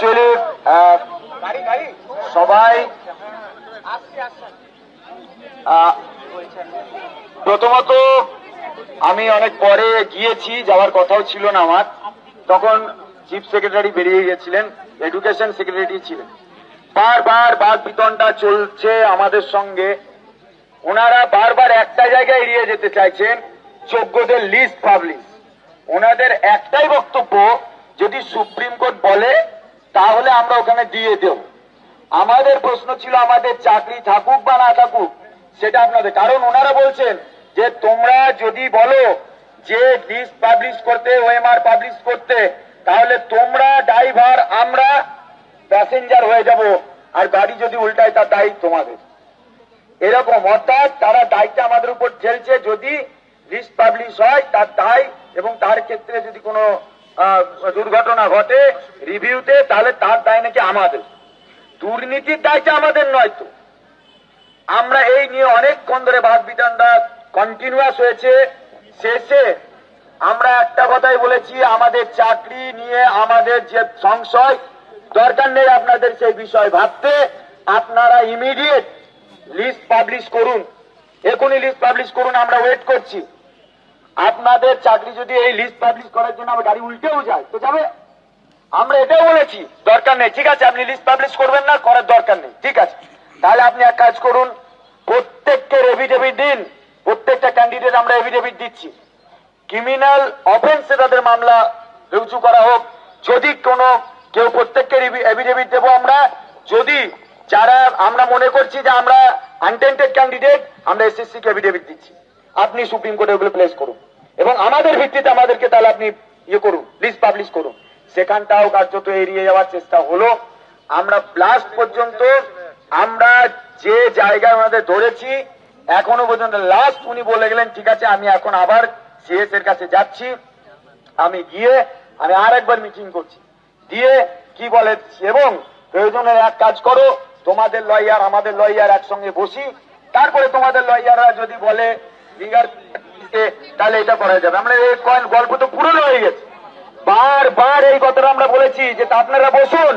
Actually সবাই প্রথমত আমি অনেক পরে গিয়েছি, যাওয়ার কথাও ছিল না আমার। তখন চিফ সেক্রেটারি বেরিয়ে গেছিলেন, এডুকেশন সেক্রেটারি ছিলেন। বারবার বাদ বিতনটা চলছে আমাদের সঙ্গে। ওনারা বারবার একটা জায়গায় এড়িয়ে যেতে চাইছেন, যোগ্যদের লিস্ট পাবলিশ ওনাদের একটাই বক্তব্য, যদি সুপ্রিম কোর্ট বলে তাহলে আমরা ওখানে দিয়ে দেব। আমাদের প্রশ্ন ছিল আমাদের চাকরি থাকুক বা না থাকুক, সেটা আপনাদের। কারণ ওনারা বলছেন যে তোমরা যদি বলো যে লিস্ট পাবলিশ করতে, ওএমআর পাবলিশ করতে, তাহলে তোমরা ড্রাইভার, আমরা প্যাসেঞ্জার হয়ে যাব, আর গাড়ি যদি উল্টায়, তার দায়ী তোমাদের। এরকম, অর্থাৎ তারা দায়টা আমাদের উপর ঠেলছে, যদি লিস্ট পাবলিশ হয়, তার দায় এবং তার ক্ষেত্রে যদি কোনো দুর্ঘটনা ঘটে, রিভিউতে, তাহলে তার দায় নাকি আমাদের। দুর্নীতির দায়টা আমাদের নয় তো। আমরা এই নিয়ে অনেকক্ষণ ধরে বাদ বিধানটা কন্টিনিউয়াস হয়েছে। শেষে আমরা একটা কথাই বলেছি, আমাদের চাকরি নিয়ে আমাদের যে সংশয়, দরকার নেই আপনাদের সেই বিষয় ভাবতে। আপনারা ইমিডিয়েট লিস্ট পাবলিশ করুন। এখনই লিস্ট পাবলিশ করুন, আমরা ওয়েট করছি। আপনাদের চাকরি যদি এই লিস্ট পাবলিশ করার জন্য আমার গাড়ি উল্টেও যায়, তো যাবে। আমরা এটাও বলেছি, দরকার নেই। ঠিক আছে, আপনি লিস্ট পাবলিশ করবেন না, করার দরকার নেই। ঠিক আছে। তাহলে আপনি এক কাজ করুন প্রত্যেককে এভিডেভিট দিন। প্রত্যেকটা ক্যান্ডিডেট আমরা এভিডেভিট দিচ্ছি। ক্রিমিনাল অফেন্সে তাদের মামলা রুজু করা হোক। যদি কোনো, কেউ প্রত্যেককে এভিডেভিট দেবো আমরা। যদি যারা, আমরা মনে করছি যে আমরা আনটেন্টেড ক্যান্ডিডেট আমরা এসএসসি কে এভিডেভিট দিচ্ছি। আপনি সুপ্রিম কোর্টে ওগুলো প্লেস করুন। এবং আমাদের ভিত্তিতে আমাদেরকে তাহলে আপনি ইয়ে করুন লিস্ট পাবলিশ করুন। সেখানটাও কার্যত এড়িয়ে যাওয়ার চেষ্টা হলো। আমরা লাস্ট পর্যন্ত আমরা যে জায়গায় আমাদের ধরেছি, এখনও পর্যন্ত লাস্ট উনি বলে গেলেন, ঠিক আছে, আমি এখন আবার সিএস এর কাছে যাচ্ছি। আমি গিয়ে, আমি আর একবার মিটিং করছি। দিয়ে কি বলে, এবং প্রয়োজনের এক কাজ করো, তোমাদের লয়ার আমাদের লয়ার একসঙ্গে বসি। তারপরে তোমাদের লয়াররা যদি বলে ফিঙ্গার তাহলে এটা করা যাবে। আমরা এই কয়েন গল্প তো পুরনো হয়ে গেছে। বারবার এই কথাটা আমরা বলেছি যে আপনারা বসুন।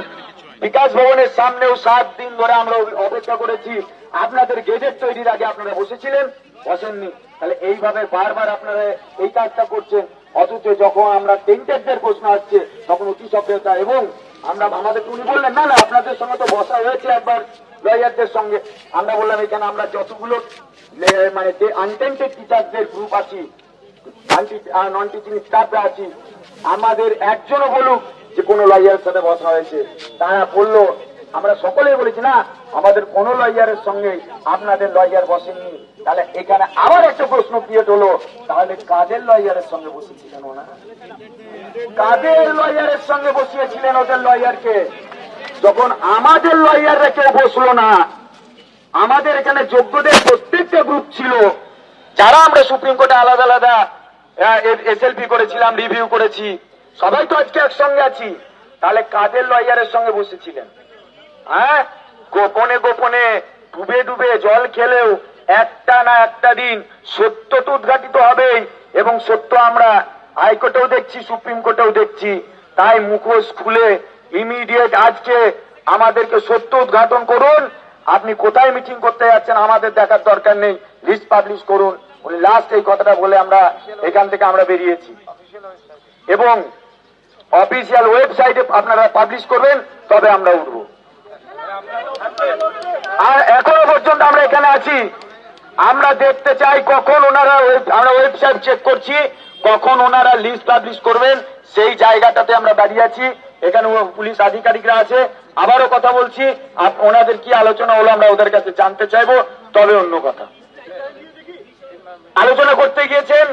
বিকাশ ভবনের সামনেও সাত দিন ধরে আমরা অপেক্ষা করেছি। আপনাদের গেজেট তৈরির আগে আপনারা বসেছিলেন, বসেননি। তাহলে এইভাবে বারবার আপনারা এই কাজটা করছেন। অথচ যখন আমরা টেন্টেডদের প্রশ্ন আসছে, তখন অতি সক্রিয়তা এবং আমরা আমাদের উনি বললেন, না না, আপনাদের সঙ্গে তো বসা হয়েছে একবার লয়ারদের সঙ্গে। আমরা বললাম, এখানে আমরা যতগুলো মানে যে আনটেন্টেড টিচারদের গ্রুপ আছি নন টিচিং স্টাফে আছি, আমাদের একজনও বলুক যে কোনো লয়ারের সাথে বসা হয়েছে। তারা বলল, আমরা সকলেই বলেছি না, আমাদের কোন লয়ারের সঙ্গে আপনাদের লয়ার বসেননি। তাহলে এখানে আবার একটা প্রশ্ন ক্রিয়েট হলো, তাহলে কাদের লয়ারের সঙ্গে বসেছিলেন ওনারা? কাদের লয়ারের সঙ্গে বসিয়েছিলেন ওদের লয়ারকে যখন আমাদের লয়াররা কেউ বসল না আমাদের এখানে যোগ্যদের প্রত্যেকটা গ্রুপ ছিল। যারা আমরা সুপ্রিম কোর্টে আলাদা আলাদা এসএলপি করেছিলাম রিভিউ করেছি, সবাই তো আজকে একসঙ্গে আছি। তাহলে কাদের লয়ারের সঙ্গে বসেছিলেন? হ্যাঁ? গোপনে গোপনে, ডুবে ডুবে জল খেলেও একটা না একটা দিন সত্য তো উদ্ঘাটিত হবেই, এবং সত্য আমরা হাইকোর্টেও দেখছি, সুপ্রিম কোর্টেও দেখছি। তাই মুখোশ খুলে ইমিডিয়েট আজকে আমাদেরকে সত্য উদ্ঘাটন করুন আপনি কোথায় মিটিং করতে যাচ্ছেন আমাদের দেখার দরকার নেই লিস্ট পাবলিশ করুন। উনি লাস্ট এই কথাটা বলে আমরা এখান থেকে আমরা বেরিয়েছি। এবং অফিসিয়াল ওয়েবসাইটে আপনারা পাবলিশ করবেন, তবে আমরা উঠবো। আর এখনও পর্যন্ত আমরা এখানে আছি। আমরা দেখতে চাই কখন ওনারা আমরা ওয়েবসাইট চেক করছি, কখন ওনারা লিস্ট পাবলিশ করবেন, সেই জায়গাটাতে আমরা দাঁড়িয়ে আছি। এখানে পুলিশ আধিকারিকরা আছে আবারও কথা বলছি ওনাদের কি আলোচনা হলো আমরা ওদের কাছে জানতে চাইব, তবে অন্য কথা। আলোচনা করতে গিয়েছেন,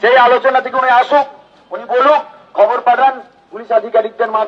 সেই আলোচনা থেকে উনি আসুক, উনি বলুক, খবর পাঠান, পুলিশ আধিকারিকদের মাধ্যমে